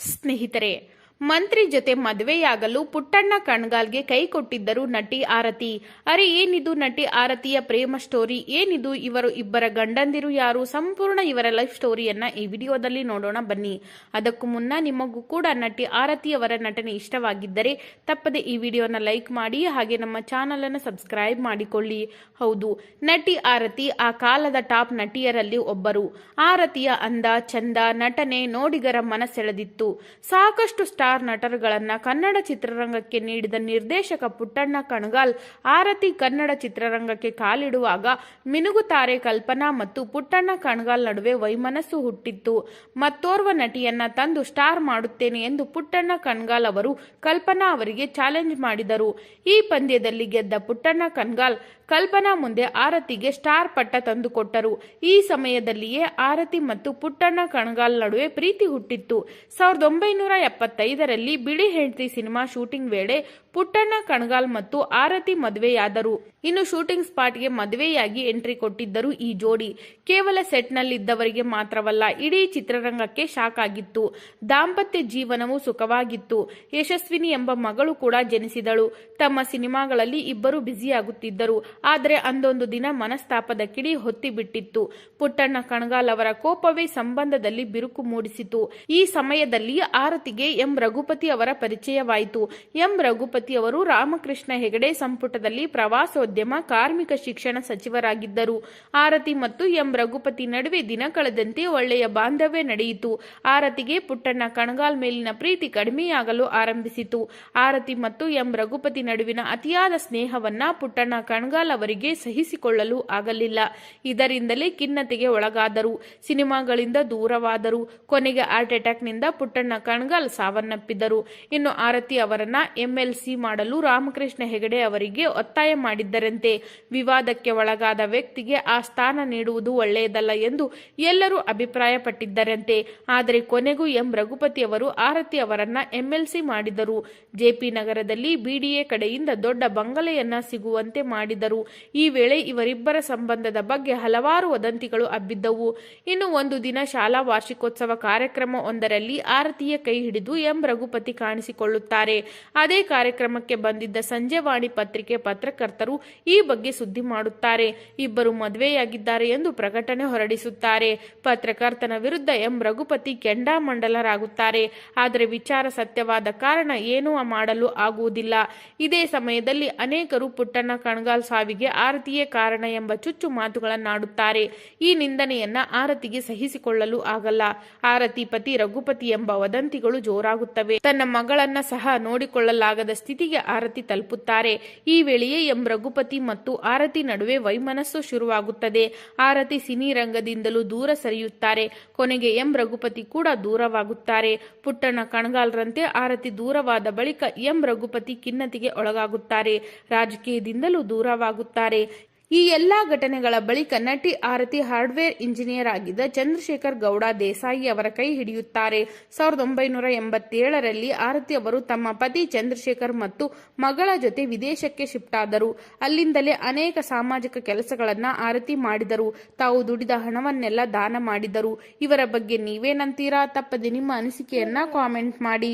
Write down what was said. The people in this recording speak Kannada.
ಸ್ನೇಹಿತರೆ ಮಂತ್ರಿ ಜೊತೆ ಮದುವೆಯಾಗಲು ಪುಟ್ಟಣ್ಣ ಕಣ್ಗಾಲ್ಗೆ ಕೈ ಕೊಟ್ಟಿದ್ದರು ನಟಿ ಆರತಿ. ಅರೆ, ಏನಿದು ನಟಿ ಆರತಿಯ ಪ್ರೇಮ ಸ್ಟೋರಿ? ಏನಿದು ಇವರು ಇಬ್ಬರ ಗಂಡಂದಿರು ಯಾರು? ಸಂಪೂರ್ಣ ಇವರ ಲೈಫ್ ಸ್ಟೋರಿಯನ್ನ ಈ ವಿಡಿಯೋದಲ್ಲಿ ನೋಡೋಣ ಬನ್ನಿ. ಅದಕ್ಕೂ ಮುನ್ನ ನಿಮಗೂ ಕೂಡ ನಟಿ ಆರತಿಯವರ ನಟನೆ ಇಷ್ಟವಾಗಿದ್ದರೆ ತಪ್ಪದೆ ಈ ವಿಡಿಯೋನ ಲೈಕ್ ಮಾಡಿ ಹಾಗೆ ನಮ್ಮ ಚಾನಲ್ ಅನ್ನು ಸಬ್ಸ್ಕ್ರೈಬ್ ಮಾಡಿಕೊಳ್ಳಿ. ಹೌದು, ನಟಿ ಆರತಿ ಆ ಕಾಲದ ಟಾಪ್ ನಟಿಯರಲ್ಲಿ ಒಬ್ಬರು. ಆರತಿಯ ಅಂದ, ಚಂದ, ನಟನೆ ನೋಡಿಗರ ಮನಸೆಳೆದಿತ್ತು ಸಾಕಷ್ಟು ಸ್ಟಾರ್ ನಟರುಗಳನ್ನ ಕನ್ನಡ ಚಿತ್ರರಂಗಕ್ಕೆ ನೀಡಿದ ನಿರ್ದೇಶಕ ಪುಟ್ಟಣ್ಣ ಕಣಗಾಲ್ ಆರತಿ ಕನ್ನಡ ಚಿತ್ರರಂಗಕ್ಕೆ ಕಾಲಿಡುವಾಗ ಮಿನುಗುತಾರೆ ಕಲ್ಪನಾ ಮತ್ತು ಪುಟ್ಟಣ್ಣ ಕಣಗಾಲ್ ನಡುವೆ ವೈಮನಸ್ಸು ಹುಟ್ಟಿತ್ತು. ಮತ್ತೋರ್ವ ನಟಿಯನ್ನ ತಂದು ಸ್ಟಾರ್ ಮಾಡುತ್ತೇನೆ ಎಂದು ಪುಟ್ಟಣ್ಣ ಕಣಗಾಲ್ ಅವರು ಕಲ್ಪನಾ ಅವರಿಗೆ ಚಾಲೆಂಜ್ ಮಾಡಿದರು. ಈ ಪಂದ್ಯದಲ್ಲಿ ಗೆದ್ದ ಪುಟ್ಟಣ್ಣ ಕಣಗಾಲ್ ಕಲ್ಪನಾ ಮುಂದೆ ಆರತಿಗೆ ಸ್ಟಾರ್ ಪಟ್ಟ ತಂದುಕೊಟ್ಟರು. ಈ ಸಮಯದಲ್ಲಿಯೇ ಆರತಿ ಮತ್ತು ಪುಟ್ಟಣ್ಣ ಕಣಗಾಲ್ ನಡುವೆ ಪ್ರೀತಿ ಹುಟ್ಟಿತ್ತು. ಸಾವಿರದ ಒಂಬೈನೂರ ಎಪ್ಪತ್ತೈದರಲ್ಲಿ ಬಿಳಿ ಹೆಂಡತಿ ಸಿನಿಮಾ ಶೂಟಿಂಗ್ ವೇಳೆ ಪುಟ್ಟಣ್ಣ ಕಣಗಾಲ್ ಮತ್ತು ಆರತಿ ಮದುವೆಯಾದರು. ಇನ್ನು ಶೂಟಿಂಗ್ ಸ್ಪಾಟ್ಗೆ ಮದುವೆಯಾಗಿ ಎಂಟ್ರಿ ಕೊಟ್ಟಿದ್ದರು ಈ ಜೋಡಿ. ಕೇವಲ ಸೆಟ್ನಲ್ಲಿದ್ದವರಿಗೆ ಮಾತ್ರವಲ್ಲ, ಇಡೀ ಚಿತ್ರರಂಗಕ್ಕೆ ಶಾಕ್ ಆಗಿತ್ತು. ದಾಂಪತ್ಯ ಜೀವನವು ಸುಖವಾಗಿತ್ತು. ಯಶಸ್ವಿನಿ ಎಂಬ ಮಗಳು ಕೂಡ ಜನಿಸಿದಳು. ತಮ್ಮ ಸಿನಿಮಾಗಳಲ್ಲಿ ಇಬ್ಬರು ಬ್ಯುಸಿಯಾಗುತ್ತಿದ್ದರು. ಆದರೆ ಅಂದೊಂದು ದಿನ ಮನಸ್ತಾಪದ ಕಿಡಿ ಹೊತ್ತಿಬಿಟ್ಟಿತ್ತು. ಪುಟ್ಟಣ್ಣ ಕಣಗಾಲ್ ಅವರ ಕೋಪವೇ ಸಂಬಂಧದಲ್ಲಿ ಬಿರುಕು ಮೂಡಿಸಿತು. ಈ ಸಮಯದಲ್ಲಿ ಆರತಿಗೆ ಎಂ. ರಘುಪತಿ ಅವರ ಪರಿಚಯವಾಯಿತು. ಎಂ. ರಘುಪತಿ ಅವರು ರಾಮಕೃಷ್ಣ ಹೆಗಡೆ ಸಂಪುಟದಲ್ಲಿ ಪ್ರವಾಸೋದ್ಯಮ ಕಾರ್ಮಿಕ ಶಿಕ್ಷಣ ಸಚಿವರಾಗಿದ್ದರು. ಆರತಿ ಮತ್ತು ಎಂ. ರಘುಪತಿ ನಡುವೆ ದಿನ ಕಳೆದಂತೆ ಒಳ್ಳೆಯ ಬಾಂಧವ್ಯ ನಡೆಯಿತು. ಆರತಿಗೆ ಪುಟ್ಟಣ್ಣ ಕಣಗಾಲ್ ಮೇಲಿನ ಪ್ರೀತಿ ಕಡಿಮೆಯಾಗಲು ಆರಂಭಿಸಿತು. ಆರತಿ ಮತ್ತು ಎಂ. ರಘುಪತಿ ನಡುವಿನ ಅತಿಯಾದ ಸ್ನೇಹವನ್ನ ಪುಟ್ಟಣ್ಣ ಕಣಗಾಲ್ ಅವರಿಗೆ ಸಹಿಸಿಕೊಳ್ಳಲು ಆಗಲಿಲ್ಲ. ಇದರಿಂದಲೇ ಖಿನ್ನತೆಗೆ ಒಳಗಾದರು. ಸಿನಿಮಾಗಳಿಂದ ದೂರವಾದರು. ಕೊನೆಗೆ ಹಾರ್ಟ್ ಅಟ್ಯಾಕ್ನಿಂದ ಪುಟ್ಟಣ್ಣ ಕಣಗಾಲ್ ಸಾವನ್ನಪ್ಪಿದರು. ಇನ್ನು ಆರತಿ ಅವರನ್ನ ಎಂಎಲ್ಸಿ ಮಾಡಲು ರಾಮಕೃಷ್ಣ ಹೆಗಡೆ ಅವರಿಗೆ ಒತ್ತಾಯ ಮಾಡಿದ್ದರಂತೆ ವಿವಾದಕ್ಕೆ ಒಳಗಾದ ವ್ಯಕ್ತಿಗೆ ಆ ಸ್ಥಾನ ನೀಡುವುದು ಒಳ್ಳೆಯದಲ್ಲ ಎಂದು ಎಲ್ಲರೂ ಅಭಿಪ್ರಾಯಪಟ್ಟಿದ್ದರಂತೆ. ಆದರೆ ಕೊನೆಗೂ ಎಂ. ರಘುಪತಿ ಅವರು ಆರತಿ ಅವರನ್ನ ಎಂಎಲ್ಸಿ ಮಾಡಿದರು. ಜೆಪಿ ನಗರದಲ್ಲಿ ಬಿಡಿಎ ಕಡೆಯಿಂದ ದೊಡ್ಡ ಬಂಗಲೆಯನ್ನ ಸಿಗುವಂತೆ ಮಾಡಿದರು. ಈ ವೇಳೆ ಇವರಿಬ್ಬರ ಸಂಬಂಧದ ಬಗ್ಗೆ ಹಲವಾರು ವದಂತಿಗಳು ಹಬ್ಬಿದ್ದವು. ಇನ್ನು ಒಂದು ದಿನ ಶಾಲಾ ವಾರ್ಷಿಕೋತ್ಸವ ಕಾರ್ಯಕ್ರಮ ಒಂದರಲ್ಲಿ ಆರತಿಯ ಕೈ ಹಿಡಿದು ಎಂ. ರಘುಪತಿ ಕಾಣಿಸಿಕೊಳ್ಳುತ್ತಾರೆ. ಅದೇ ಕಾರ್ಯಕ್ರಮಕ್ಕೆ ಬಂದಿದ್ದ ಸಂಜೆವಾಣಿ ಪತ್ರಿಕೆ ಪತ್ರಕರ್ತರು ಈ ಬಗ್ಗೆ ಸುದ್ದಿ ಮಾಡುತ್ತಾರೆ. ಇಬ್ಬರು ಮದುವೆಯಾಗಿದ್ದಾರೆ ಎಂದು ಪ್ರಕಟಣೆ ಹೊರಡಿಸುತ್ತಾರೆ. ಪತ್ರಕರ್ತನ ವಿರುದ್ಧ ಎಂ. ರಘುಪತಿ ಕೆಂಡಾಮಂಡಲರಾಗುತ್ತಾರೆ ಆದರೆ ವಿಚಾರ ಸತ್ಯವಾದ ಕಾರಣ ಏನೂ ಮಾಡಲು ಆಗುವುದಿಲ್ಲ. ಇದೇ ಸಮಯದಲ್ಲಿ ಅನೇಕರು ಪುಟ್ಟಣ್ಣ ಕಣಗಾಲ್ ಸಾವಿಗೆ ಆರತಿಯೇ ಕಾರಣ ಎಂಬ ಚುಚ್ಚು ಮಾತುಗಳನ್ನಾಡುತ್ತಾರೆ. ಈ ನಿಂದನೆಯನ್ನ ಆರತಿಗೆ ಸಹಿಸಿಕೊಳ್ಳಲು ಆಗಲ್ಲ. ಆರತಿ ಪತಿ ರಘುಪತಿ ಎಂಬ ವದಂತಿಗಳು ಜೋರಾಗುತ್ತವೆ. ತನ್ನ ಮಗಳನ್ನ ಸಹ ನೋಡಿಕೊಳ್ಳಲಾಗದ ಸ್ಥಿತಿಗೆ ಆರತಿ ತಲುಪುತ್ತಾರೆ. ಈ ವೇಳೆಯೇ ಎಂ. ರಘುಪತಿ ಮತ್ತು ಆರತಿ ನಡುವೆ ವೈಮನಸ್ಸು ಶುರುವಾಗುತ್ತದೆ. ಆರತಿ ಸಿನಿ ರಂಗದಿಂದಲೂ ದೂರ ಸರಿಯುತ್ತಾರೆ. ಕೊನೆಗೆ ಎಂ ರಘುಪತಿ ಕೂಡ ದೂರವಾಗುತ್ತಾರೆ. ಪುಟ್ಟಣ್ಣ ಕಣಗಾಲ್ರಂತೆ ಆರತಿ ದೂರವಾದ ಬಳಿಕ ಎಂ ರಘುಪತಿ ಖಿನ್ನತೆಗೆ ಒಳಗಾಗುತ್ತಾರೆ. ರಾಜಕೀಯದಿಂದಲೂ ದೂರವಾಗುತ್ತಾರೆ. ಈ ಎಲ್ಲಾ ಘಟನೆಗಳ ಬಳಿಕ ನಟಿ ಆರತಿ ಹಾರ್ಡ್ವೇರ್ ಇಂಜಿನಿಯರ್ ಆಗಿದ್ದ ಚಂದ್ರಶೇಖರ್ ಗೌಡ ದೇಸಾಯಿ ಅವರ ಕೈ ಹಿಡಿಯುತ್ತಾರೆ. ಸಾವಿರದ ಒಂಬೈನೂರ ಎಂಬತ್ತೇಳರಲ್ಲಿ ಆರತಿ ಅವರು ತಮ್ಮ ಪತಿ ಚಂದ್ರಶೇಖರ್ ಮತ್ತು ಮಗಳ ಜೊತೆ ವಿದೇಶಕ್ಕೆ ಶಿಫ್ಟ್ ಆದರು. ಅಲ್ಲಿಂದಲೇ ಅನೇಕ ಸಾಮಾಜಿಕ ಕೆಲಸಗಳನ್ನ ಆರತಿ ಮಾಡಿದರು. ತಾವು ದುಡಿದ ಹಣವನ್ನೆಲ್ಲ ದಾನ ಮಾಡಿದರು. ಇವರ ಬಗ್ಗೆ ನೀವೇನಂತೀರಾ? ತಪ್ಪದೆ ನಿಮ್ಮ ಅನಿಸಿಕೆಯನ್ನ ಕಾಮೆಂಟ್ ಮಾಡಿ.